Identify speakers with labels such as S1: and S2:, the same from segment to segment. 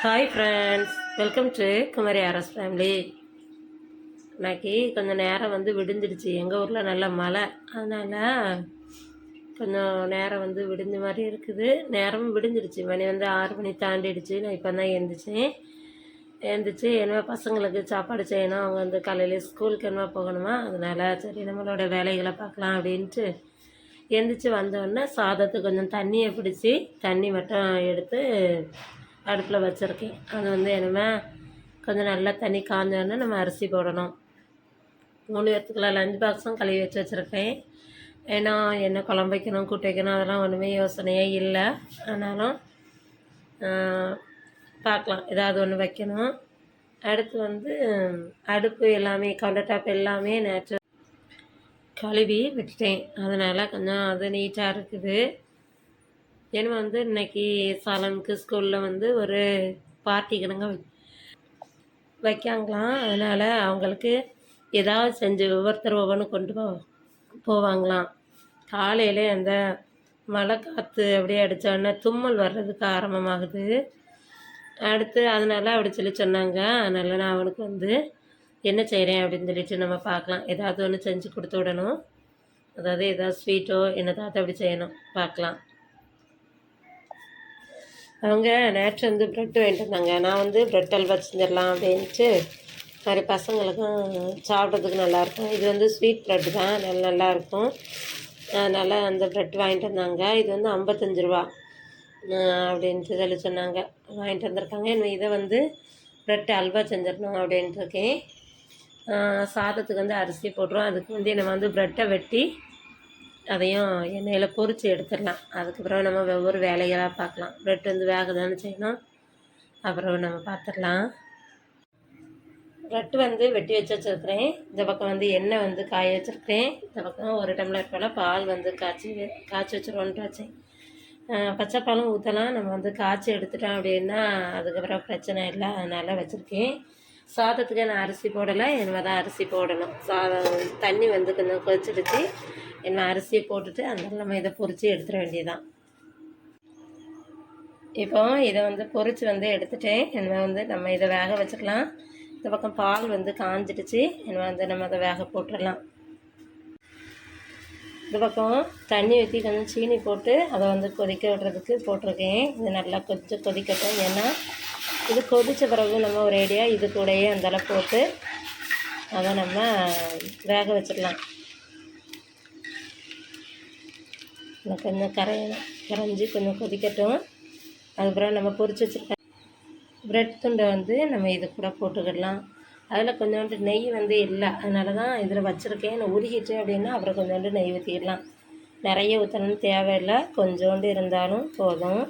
S1: Hi friends welcome to Kumari RS family இன்னைக்கு கொஞ்சம் நேரம் வந்து விடிஞ்சிடுச்சு. எங்கள் ஊரில் நல்ல மழை. அதனால் கொஞ்சம் நேரம் வந்து விடிஞ்ச மாதிரி இருக்குது. நேரமும் விடிஞ்சிடுச்சு. மணி வந்து ஆறு மணி தாண்டிடுச்சு. நான் இப்போ தான் எழுந்திரிச்சேன் எழுந்திரிச்சு என்ன பசங்களுக்கு சாப்பாடு செய்யணும். அவங்க வந்து காலையில் ஸ்கூலுக்கு என்ன போகணுமா? அதனால் சரி நம்மளோட வேலைகளை பார்க்கலாம் அப்படின்ட்டு எழுந்திரிச்சு வந்தோடனே சாதத்துக்கு கொஞ்சம் தண்ணியை பிடிச்சி தண்ணி மட்டும் எடுத்து அடுப்பில் வச்சுருக்கேன். அது வந்து என்னமே கொஞ்சம் நல்லா தண்ணி காஞ்சோடனே நம்ம அரிசி போடணும். மூணு பேர்த்துக்குள்ள லஞ்ச் பாக்ஸும் கழுவி வச்சு வச்சுருக்கேன். ஏன்னா என்ன குழம்பு வைக்கணும் கூட்டு வைக்கணும் அதெல்லாம் ஒன்றுமே யோசனையே இல்லை. ஆனாலும் பார்க்கலாம். ஏதாவது ஒன்று வைக்கணும். அடுத்து வந்து அடுப்பு எல்லாமே கவுண்டர் டாப் எல்லாமே நேற்று கழுவி விட்டுட்டேன். அதனால் கொஞ்சம் அது நீட்டாக இருக்குது. ஏன்னா வந்து இன்னைக்கு சாலனுக்கு ஸ்கூலில் வந்து ஒரு பார்ட்டி கிடங்க வைக்காங்களாம் அதனால் அவங்களுக்கு ஏதாவது செஞ்சு ஒவ்வொருத்தர் ஒவ்வொன்று கொண்டு போ போவாங்களாம் காலையில் அந்த மழை காற்று அப்படியே அடித்தோடனே தும்மல் வர்றதுக்கு ஆரம்பமாகுது. அடுத்து அதனால் அப்படி சொல்லி சொன்னாங்க. அதனால் நான் அவனுக்கு வந்து என்ன செய்கிறேன் அப்படின்னு சொல்லிட்டு நம்ம பார்க்கலாம். ஏதாவது ஒன்று செஞ்சு கொடுத்து விடணும். அதாவது ஏதாவது ஸ்வீட்டோ என்னதாவது அப்படி செய்யணும். பார்க்கலாம். அவங்க நேற்று வந்து ப்ரெட் வாங்கிட்டு வந்தாங்க. நான் வந்து ப்ரெட் அல்வா செஞ்சிடலாம் அப்படின்ட்டு மாதிரி பசங்களுக்கும் சாப்பிட்றதுக்கு நல்லாயிருக்கும். இது வந்து ஸ்வீட் ப்ரெட் தான். நல்ல நல்லாயிருக்கும். அதனால் அந்த ப்ரெட் வாங்கிட்டு வந்தாங்க. இது வந்து ஐம்பத்தஞ்சு ரூபா. அப்படின்ட்டு சொல்லி சொன்னாங்க. வாங்கிட்டு வந்திருக்காங்க. இன்னும் இதை வந்து ப்ரெட் அல்வா செஞ்சிடணும் அப்படின்ட்டு இருக்கேன். சாதத்துக்கு வந்து அரிசி போட்டுருவோம். அதுக்கு வந்து நம்ம வந்து ப்ரெட்டை வெட்டி அதையும் எண்ணெயில் பொறிச்சு எடுத்துடலாம். அதுக்கப்புறம் நம்ம ஒவ்வொரு வேலைகளாக பார்க்கலாம். ப்ரெட் வந்து வேக செய்யணும்? அப்புறம் நம்ம பார்த்துடலாம். ப்ரெட் வந்து வெட்டி வச்சு வச்சுருக்கிறேன். இந்த பக்கம் வந்து எண்ணெய் வந்து காய வச்சுருக்கிறேன். இந்த பக்கம் ஒரு டம்ளர் போல் பால் வந்து காய்ச்சி காய்ச்சி வச்சுருவோன்ட்டு வச்சேன் பச்சைப்பாலும் பச்சை பாலும் ஊற்றலாம் நம்ம வந்து காய்ச்சி எடுத்துட்டோம் அப்படின்னா அதுக்கப்புறம் பிரச்சனை இல்லை. அதனால் வச்சுருக்கேன். சாதத்துக்கு நான் அரிசி போடலை. இனிமே தான் அரிசி போடணும். சாதம் தண்ணி வந்து கொஞ்சம் கொதிச்சிடுச்சு. என்ன அரிசியை போட்டுட்டு அந்த நம்ம இதை பொரித்து எடுத்துட வேண்டியதுதான். இப்போ இதை வந்து பொறிச்சு வந்து எடுத்துட்டேன். என்ன வந்து நம்ம இதை வேக வச்சுக்கலாம். இந்த பக்கம் பால் வந்து காஞ்சிடுச்சு. என்ன வந்து நம்ம அதை வேக போட்டுடலாம். இந்த பக்கம் தண்ணி ஊற்றி கொஞ்சம் சீனி போட்டு அதை வந்து கொதிக்க விடுறதுக்கு போட்டிருக்கேன். இது நல்லா கொஞ்சம் கொதிக்கட்டும். ஏன்னா இது கொதித்த பிறகு நம்ம ஒரு ஐடியா இது கூடயே அந்தளவு போட்டு அதை நம்ம வேக வச்சிடலாம். இன்னும் கொஞ்சம் கரையணும் கரைஞ்சி கொஞ்சம் கொதிக்கட்டும். அதுக்கப்புறம் நம்ம பொறிச்சு வச்சுருக்க பிரெட் துண்டை வந்து நம்ம இது கூட போட்டுக்கிடலாம். அதில் கொஞ்சோண்டு நெய் வந்து இல்லை. அதனால தான் இதில் வச்சுருக்கேன். நான் உருகிட்டு அப்படின்னா அப்புறம் கொஞ்சோண்டு நெய் ஊற்றிடலாம் நிறைய ஊற்றணும்னு தேவையில்லை. கொஞ்சோண்டு இருந்தாலும் போதும்.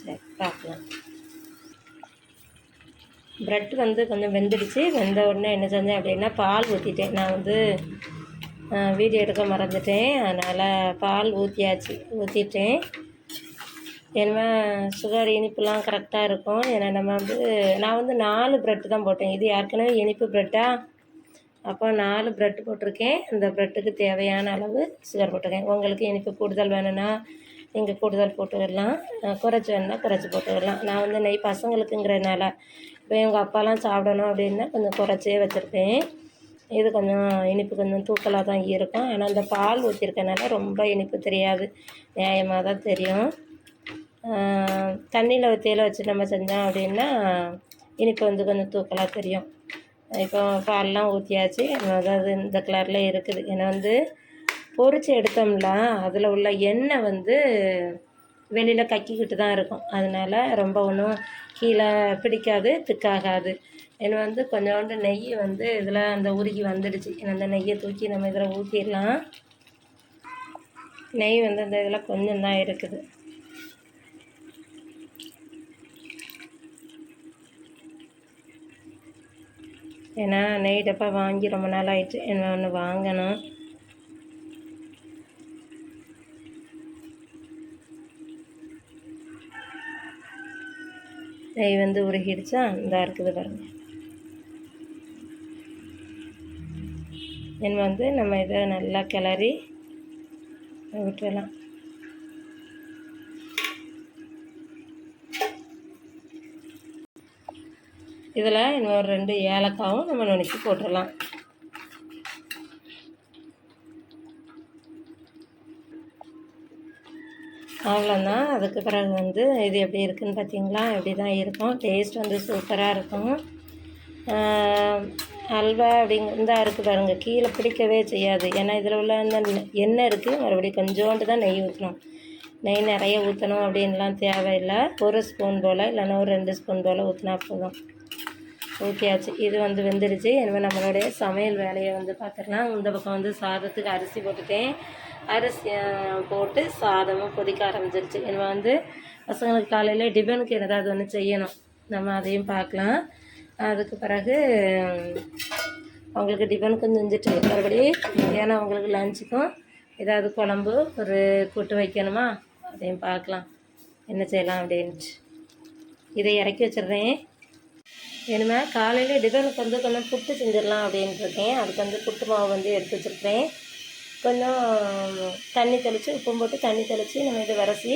S1: சரி பார்க்கலாம். ப்ரெட் வந்து கொஞ்சம் வெந்துடுச்சு. வெந்த உடனே என்ன செஞ்சேன் அப்படின்னா பால் ஊற்றிட்டேன் நான் வந்து வீடியோ எடுக்க மறந்துட்டேன். அதனால் பால் ஊற்றியாச்சு ஊற்றிட்டேன் ஏன்னா சுகர் இனிப்புலாம் கரெக்டாக இருக்கும். ஏன்னா நம்ம வந்து நான் வந்து நாலு ப்ரெட்டு தான் போட்டேன். இது ஏற்கனவே இனிப்பு ப்ரெட்டா அப்போ நாலு ப்ரெட் போட்டிருக்கேன். அந்த ப்ரெட்டுக்கு தேவையான அளவு சுகர் போட்டிருக்கேன். உங்களுக்கு இனிப்பு கூடுதல் வேணும்னா நீங்கள் கூடுதல் போட்டுக்கிடலாம் குறைச்சி வேணும்னா குறைச்சி போட்டுக்கிடலாம் நான் வந்து நெய் பசங்களுக்குங்கிறதுனால இப்போ எங்கள் அப்பாலாம் சாப்பிடணும் அப்படின்னா கொஞ்சம் குறைச்சே வச்சுருப்பேன். இது கொஞ்சம் இனிப்பு கொஞ்சம் தூக்கலாக தான் இருக்கும். ஆனால் அந்த பால் ஊற்றிருக்கனால ரொம்ப இனிப்பு தெரியாது. நியாயமாக தான் தெரியும். தண்ணியில் தேயிலை வச்சு நம்ம செஞ்சோம் அப்படின்னா இனிப்பு வந்து கொஞ்சம் தூக்கலாக தெரியும். இப்போ பால்லாம் ஊற்றியாச்சு அதாவது இந்த கலரில் இருக்குது. ஏன்னா வந்து பொறிச்சு எடுத்தோம்னா அதில் உள்ள எண்ணெய் வந்து வெளியில் கக்கிக்கிட்டு தான் இருக்கும். அதனால ரொம்ப ஒன்றும் கீழே பிடிக்காது திக்காகாது. என்னை வந்து கொஞ்சோண்டு நெய் வந்து இதில் அந்த உருகி வந்துடுச்சு. அந்த நெய்யை தூக்கி நம்ம இதில் ஊற்றிடலாம் நெய் வந்து அந்த இதில் கொஞ்சம் தான் இருக்குது. ஏன்னா நெய் டப்பா வாங்கி ரொம்ப நாள் ஆயிடுச்சு. என்ன ஒன்று வாங்கணும். நெய் வந்து உருகிடுச்சா? இதாக இருக்குது பாருங்கள் தென் வந்து நம்ம இதை நல்லா கிளறி விட்டுடலாம் இதில் இன்னொரு ரெண்டு ஏலக்காவும் நம்ம நுணுக்கி போட்டுடலாம் அவ்வளோதான். அதுக்கு பிறகு வந்து இது எப்படி இருக்குதுன்னு பார்த்தீங்களா? இப்படி தான் இருக்கும். டேஸ்ட் வந்து சூப்பராக இருக்கும். அல்வா அப்படிங்க இந்த இருக்குது பாருங்க. கீழே பிடிக்கவே செய்யாது. ஏன்னா இதில் உள்ள அந்த எண்ணெய் இருக்குது மறுபடியும் கொஞ்சோண்டு தான் நெய் ஊற்றணும் நெய் நிறைய ஊற்றணும் அப்படின்லாம் தேவையில்லை. ஒரு ஸ்பூன் போல் இல்லைன்னா ஒரு ரெண்டு ஸ்பூன் போல் ஊற்றினா போதும். ஊற்றியாச்சு இது வந்து வெந்துருச்சு. இனிமேல் நம்மளுடைய சமையல் வேலையை வந்து பார்த்துக்கலாம் இந்த பக்கம் வந்து சாதத்துக்கு அரிசி போட்டுட்டேன். அரிசி போட்டு சாதமும் கொதிக்க ஆரம்பிச்சிருச்சு. இனிமேல் வந்து பசங்களுக்கு காலையில் டிபனுக்கு ஏதாவது ஒன்று செய்யணும். நம்ம அதையும் பார்க்கலாம். அதுக்கு பிறகு அவங்களுக்கு டிஃபன் கொஞ்சம் செஞ்சுட்டு மறுபடி மத்தியானம் அவங்களுக்கு லஞ்சுக்கும் ஏதாவது குழம்பு ஒரு கூட்டு வைக்கணுமா? அதையும் பார்க்கலாம். என்ன செய்யலாம் அப்படின்ட்டு. இதை இறக்கி வச்சிடுறேன். வேணுமா காலையில் டிஃபனுக்கு வந்து கொஞ்சம் புட்டு செஞ்சிடலாம் அப்படின்ட்டு இருக்கேன். அதுக்கு வந்து புட்டு மாவு வந்து எடுத்து வச்சுருக்கேன் கொஞ்சம் தண்ணி தெளித்து உப்பும் போட்டு தண்ணி தெளித்து நம்ம இதை வரசி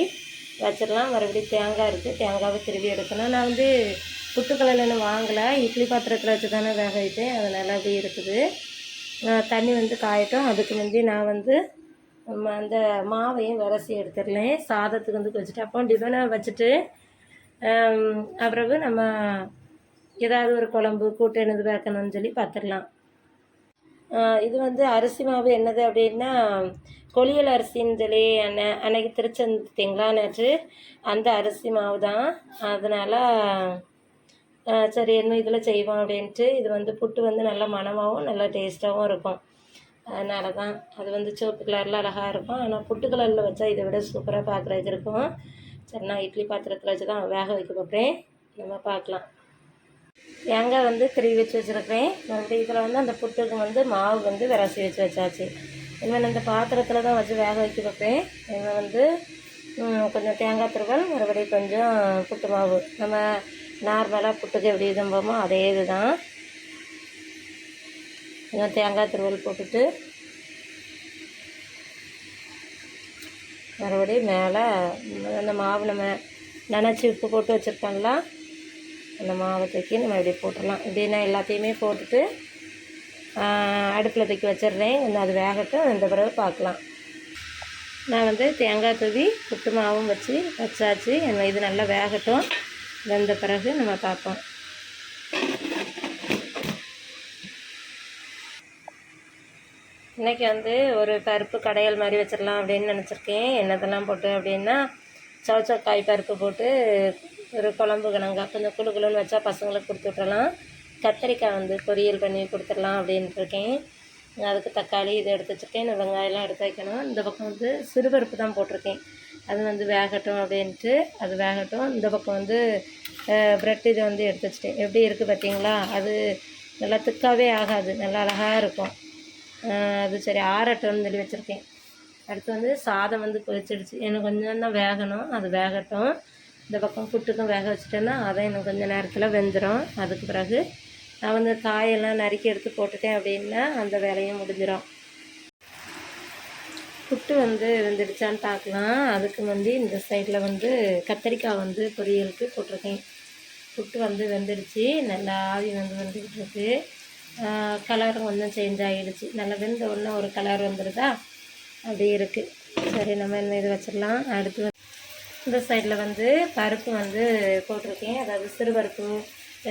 S1: வச்சிடலாம். மறுபடியும் தேங்காய் இருக்குது தேங்காவை திருவி எடுக்கணும். நான் வந்து புட்டுக்கலையில் இன்னும் வாங்கலை. இட்லி பாத்திரத்தில் வச்சு தானே வேக வைத்தேன். அதனால் அப்படி இருக்குது. தண்ணி வந்து காயட்டும். அதுக்கு முந்தி நான் வந்து அந்த மாவையும் விரசி எடுத்துடலேன் சாதத்துக்கு வந்து வச்சுட்டு அப்போ டிஃபனை வச்சுட்டு ஆம், அப்புறவு நம்ம ஏதாவது ஒரு குழம்பு கூட்டு என்னது வைக்கணும்னு சொல்லி பார்த்துடலாம் இது வந்து அரிசி மாவு என்னது அப்படின்னா கொளியல் அரிசின்னு சொல்லி அன்ன அன்னைக்கு திருச்செந்தீங்களா நேற்று அந்த அரிசி மாவு தான் அதனால் சரி என்ன இதில் செய்வோம் அப்படின்ட்டு இது வந்து புட்டு வந்து நல்ல மணமாகவும் நல்லா டேஸ்ட்டாகவும் இருக்கும். அதனால தான் அது வந்து சிவப்பு கலரில் அழகாக இருக்கும். ஆனால் புட்டு கலரில் வச்சா இதை விட சூப்பராக பார்க்குறதுக்கு இருக்கும். சரி நான் இட்லி பாத்திரத்தில் வச்சு தான் வேக வைக்க போகிறேன் நம்ம பார்க்கலாம் தேங்காய் வந்து திருவி வச்சு வச்சுருக்கேன் மறுபடியும் இதில் வந்து அந்த புட்டுக்கு வந்து மாவு வந்து விரசி வச்சு வச்சாச்சு. இனிமேல் இந்த பாத்திரத்தில் தான் வச்சு வேக வைக்க பார்ப்பேன் இனிமேல் வந்து கொஞ்சம் தேங்காய் துருவல் மறுபடியும் கொஞ்சம் புட்டு மாவு. நம்ம நார்மலாக புட்டுக்கு எப்படி இதும்போமோ அதே இது தான் இன்னும் தேங்காய் துருவல் போட்டுட்டு மறுபடியும் மேலே அந்த மாவு நம்ம நனைச்சி உப்பு போட்டு வச்சுருக்கோம்ல அந்த மாவை தூக்கி நம்ம இப்படி போட்டுடலாம். இப்படின்னா எல்லாத்தையுமே போட்டுட்டு அடுப்பில் தூக்கி வச்சிடுறேன். கொஞ்சம் அது வேகட்டும். இந்த பிறகு பார்க்கலாம். நான் வந்து தேங்காய் தூவி புட்டு மாவும் வச்சு வச்சாச்சு. நம்ம இது நல்லா வேகட்டும். வெந்த பிறகு நம்ம பார்ப்போம். இன்றைக்கி வந்து ஒரு பருப்பு கடையல் மாதிரி வச்சிடலாம் அப்படின்னு நினச்சிருக்கேன். என்னதெல்லாம் போட்டு அப்படின்னா சவுச்சக்காய் பருப்பு போட்டு ஒரு குழம்பு கணங்கா கொஞ்சம் குழு குழுன்னு வச்சா பசங்களுக்கு கொடுத்து விட்றலாம் கத்திரிக்காய் வந்து பொரியல் பண்ணி கொடுத்துடலாம் அப்படின்ட்டு இருக்கேன். அதுக்கு தக்காளி இது எடுத்து வச்சுருக்கேன். இந்த வெங்காயம்லாம் எடுத்து வைக்கணும். இந்த பக்கம் வந்து சிறுபருப்பு தான் போட்டிருக்கேன். அது வந்து வேகட்டும் அப்படின்ட்டு அது வேகட்டும். இந்த பக்கம் வந்து ப்ரெட் இதை வந்து எடுத்து வச்சிட்டேன். எப்படி இருக்குது பார்த்தீங்களா? அது நல்லா திக்காகவே ஆகாது. நல்லா அழகாக இருக்கும். அது சரி ஆறட்டும்னு சொல்லி வச்சுருக்கேன். அடுத்து வந்து சாதம் வந்து கொதிச்சிடுச்சு எனக்கு கொஞ்சம் தான் வேகணும். அது வேகட்டும். இந்த பக்கம் புட்டுக்கும் வேக வச்சுட்டேன்னா அதை இன்னும் கொஞ்சம் நேரத்தில் வெந்துடும் அதுக்கு பிறகு நான் வந்து காயெல்லாம் நறுக்கி எடுத்து போட்டுட்டேன் அப்படின்னா அந்த வேலையும் முடிஞ்சிடும் புட்டு வந்து வெந்துடுச்சான்னு பார்க்கலாம். அதுக்கு வந்து இந்த சைடில் வந்து கத்தரிக்காய் வந்து பொரியலுக்கு போட்டிருக்கேன். புட்டு வந்து வெந்துடுச்சு. நல்லா ஆவி வந்து வந்துக்கிட்டு இருக்கு. கலரும் கொஞ்சம் சேஞ்ச் ஆகிடுச்சு. நல்லா வெந்த உடனே ஒரு கலர் வந்துடுதா அப்படி இருக்குது சரி நம்ம என்ன இது வச்சிடலாம். அடுத்து இந்த சைடில் வந்து பருப்பு வந்து போட்டிருக்கேன். அதாவது சிறுபருப்பு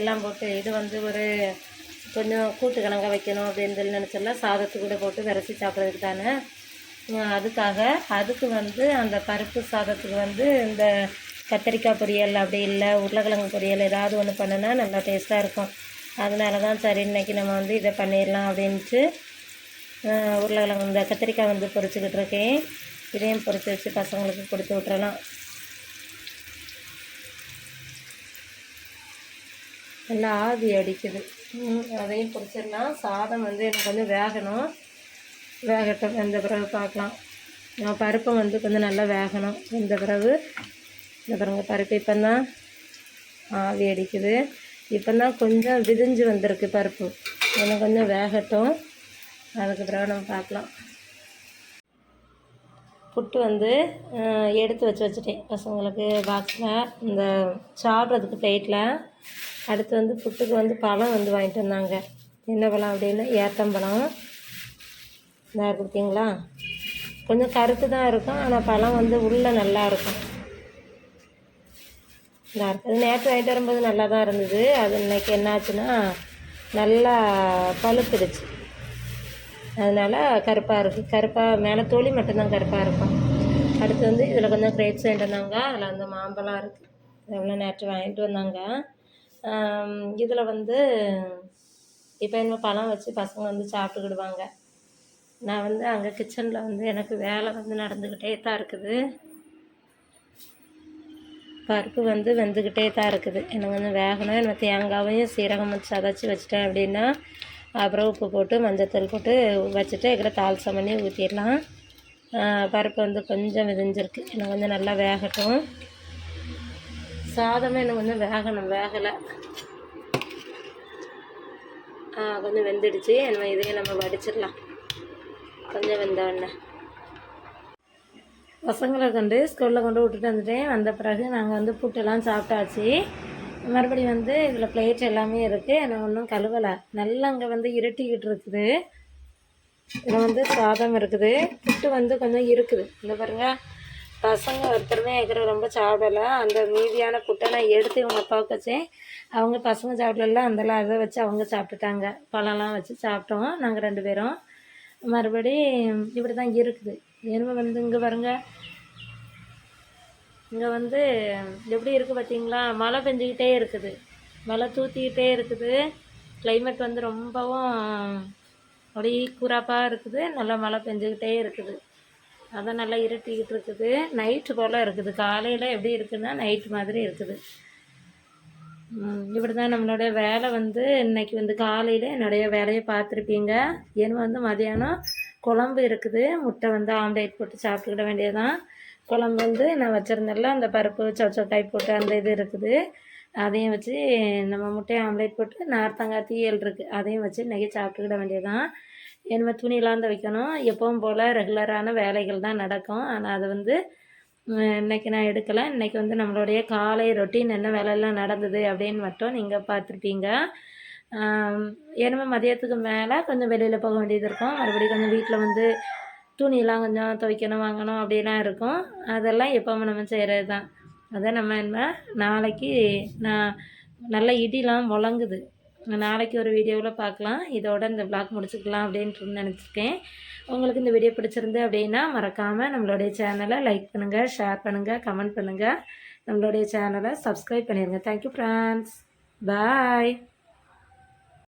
S1: எல்லாம் போட்டு இது வந்து ஒரு கொஞ்சம் கூட்டு கணங்க வைக்கணும் அப்படின்னு சொல்லி நினச்சல சாதத்து கூட போட்டு விரசி சாப்பிட்றதுக்கு தானே? அதுக்காக அதுக்கு வந்து அந்த பருப்பு சாதத்துக்கு வந்து இந்த கத்திரிக்காய் பொரியல் அப்படி இல்லை உருளைக்கிழங்கு பொரியல் ஏதாவது ஒன்று பண்ணுனா நல்லா டேஸ்ட்டாக இருக்கும். அதனால தான் சரி இன்னைக்கு நம்ம வந்து இதை பண்ணிடலாம் அப்படின்ட்டு உருளைக்கிழங்கு இந்த கத்திரிக்காய் வந்து பொரிச்சுக்கிட்டு இருக்கேன். இதையும் பொறிச்சு வச்சு பசங்களுக்கு கொடுத்து விட்றலாம் நல்லா ஆவி அடிக்குது. அதையும் பொரிச்சிடலாம். சாதம் வந்து எனக்கு கொஞ்சம் வேகணும். வேகட்டும். வெந்த பிறகு பார்க்கலாம். நான் பருப்பை வந்து கொஞ்சம் நல்லா வேகணும். வெந்த பிறகு இந்த பிறகு பருப்பு இப்போ தான் ஆவி அடிக்குது இப்போ தான் கொஞ்சம் விதிஞ்சு வந்திருக்கு பருப்பு. இன்னும் கொஞ்சம் வேகட்டும். அதுக்கு பிறகு நம்ம பார்க்கலாம். புட்டு வந்து எடுத்து வச்சு வச்சுட்டேன். பசங்களுக்கு பாக்ஸில் இந்த சாப்பிட்றதுக்கு பிளேட்டில் அடுத்து வந்து புட்டுக்கு வந்து பழம் வந்து வாங்கிட்டு வந்தாங்க. என்ன பழம் அப்படின்னா? ஏத்தம்பழம். இதாக கொடுத்தீங்களா கொஞ்சம் கருத்து தான் இருக்கும். ஆனால் பழம் வந்து உள்ளே நல்லா இருக்கும். இதாக இருக்குது அது நேற்று வாங்கிட்டு வரும்போது நல்லா தான் இருந்தது. அது இன்னைக்கு என்னாச்சுன்னா நல்லா பழுத்துடுச்சு. அதனால் கருப்பாக இருக்குது கருப்பாக மேலே தோழி மட்டும்தான் கருப்பாக இருக்கும். அடுத்து வந்து இதில் கொஞ்சம் கிரேப்ஸ் வாங்கிட்டு வந்தாங்க. அதில் வந்து மாம்பழம் இருக்குது எவ்வளோ நேற்று வாங்கிட்டு வந்தாங்க. இதில் வந்து இப்போ என்ன பழம் வச்சு பசங்க வந்து சாப்பிட்டுக்கிடுவாங்க. நான் வந்து அங்கே கிச்சனில் வந்து எனக்கு வேலை வந்து நடந்துக்கிட்டே தான் இருக்குது. பருப்பு வந்து வெந்துக்கிட்டே தான் இருக்குது. எனக்கு வந்து வேகணும். எனக்கு தேங்காவையும் சீரகமும் சதைச்சி வச்சிட்டேன் அப்படின்னா அப்புறம் உப்பு போட்டு மஞ்சத்தூள் போட்டு வச்சுட்டு இதில் தால்சம் பண்ணி ஊற்றிடலாம் பருப்பு வந்து கொஞ்சம் விதிஞ்சிருக்கு எனக்கு வந்து நல்லா வேகட்டும். சாதமே எனக்கு வந்து வேகணும். வேகலை. கொஞ்சம் வெந்துடுச்சு. என்ன இதையும் நம்ம வடிச்சிடலாம். கொஞ்சம் வெந்தோடனே பசங்களை கொண்டு ஸ்கூலில் கொண்டு விட்டுட்டு வந்துட்டேன். வந்த பிறகு நாங்கள் வந்து புட்டெல்லாம் சாப்பிட்டாச்சு. மறுபடியும் வந்து இதில் பிளேட் எல்லாமே இருக்குது ஆனால் ஒன்றும் கழுவலை. நல்லா அங்கே வந்து இருட்டிக்கிட்டு இருக்குது. இதில் வந்து சாதம் இருக்குது. புட்டு வந்து கொஞ்சம் இருக்குது. இந்த பாருங்க. பசங்க ஒருத்தருமே எங்கிற ரொம்ப சாப்பிடலை. அந்த மீதியான புட்டை நான் எடுத்து இவங்க அப்பாவுக்கு வச்சேன். அவங்க பசங்க சாப்பிடல. அந்தலாம் அதை வச்சு அவங்க சாப்பிட்டுட்டாங்க. பழம்லாம் வச்சு சாப்பிட்டோம். நாங்கள் ரெண்டு பேரும். மறுபடி இப்படி தான் இருக்குது. எருமை வந்து இங்கே பாருங்க. இங்கே வந்து எப்படி இருக்குது பார்த்தீங்களா மழை பெஞ்சிக்கிட்டே இருக்குது. மழை தூத்திக்கிட்டே இருக்குது. கிளைமேட் வந்து ரொம்பவும் அப்படியே கூறாப்பாக இருக்குது. நல்லா மழை பெஞ்சிக்கிட்டே இருக்குது. அதான் நல்லா இருட்டிக்கிட்டு இருக்குது. நைட்டு போல் இருக்குது. காலையில் எப்படி இருக்குதுன்னா நைட்டு மாதிரி இருக்குது. இப்படி தான் நம்மளுடைய வேலை வந்து இன்னைக்கு வந்து காலையில் என்னுடைய வேலையை பார்த்துருப்பீங்க. ஏன்னு வந்து மதியானம் குழம்பு இருக்குது. முட்டை வந்து ஆம்லேட் போட்டு சாப்பிட்டுக்கிட வேண்டியதுதான். குழம்பு வந்து நான் வச்சுருந்தேன்ல அந்த பருப்பு சொச்சக்காய் போட்டு அந்த இது இருக்குது. அதையும் வச்சு நம்ம முட்டையை ஆம்லேட் போட்டு நார்த்தங்காய் தீயல் இருக்குது அதையும் வச்சு இன்றைக்கி சாப்பிட்டுக்கிட வேண்டியதுதான். என்னமோ துணியெல்லாம் துவைக்கணும். எப்பவும் போல் ரெகுலரான வேலைகள் தான் நடக்கும். ஆனால் அது வந்து இன்றைக்கி நான் எடுக்கலை. இன்னைக்கு வந்து நம்மளுடைய காலை ரொட்டீன் என்ன வேலையெல்லாம் நடந்தது அப்படின்னு மட்டும் நீங்கள் பார்த்துருப்பீங்க. ஏன்னா மதியத்துக்கு மேலே கொஞ்சம் வெளியில் போக வேண்டியது இருக்கும். மறுபடியும் கொஞ்சம் வீட்டில் வந்து துணியெல்லாம் கொஞ்சம் துவைக்கணும் வாங்கணும் அப்படிலாம் இருக்கும். அதெல்லாம் எப்போவும் நம்ம செய்கிறது தான் அதை நம்ம என்ன நாளைக்கு நான் நல்ல இடிலாம் முழங்குது. நாளைக்கு ஒரு வீடியோவில் பார்க்கலாம். இதோட இந்த vlog முடிச்சுக்கலாம் அப்படின்ட்டு நினச்சிருக்கேன். உங்களுக்கு இந்த வீடியோ பிடிச்சிருந்து அப்படின்னா மறக்காமல் நம்மளுடைய சேனலை லைக் பண்ணுங்கள் ஷேர் பண்ணுங்கள் கமெண்ட் பண்ணுங்கள் நம்மளுடைய சேனலை சப்ஸ்கிரைப் பண்ணிடுங்க தேங்க்யூ ஃப்ரெண்ட்ஸ் பாய்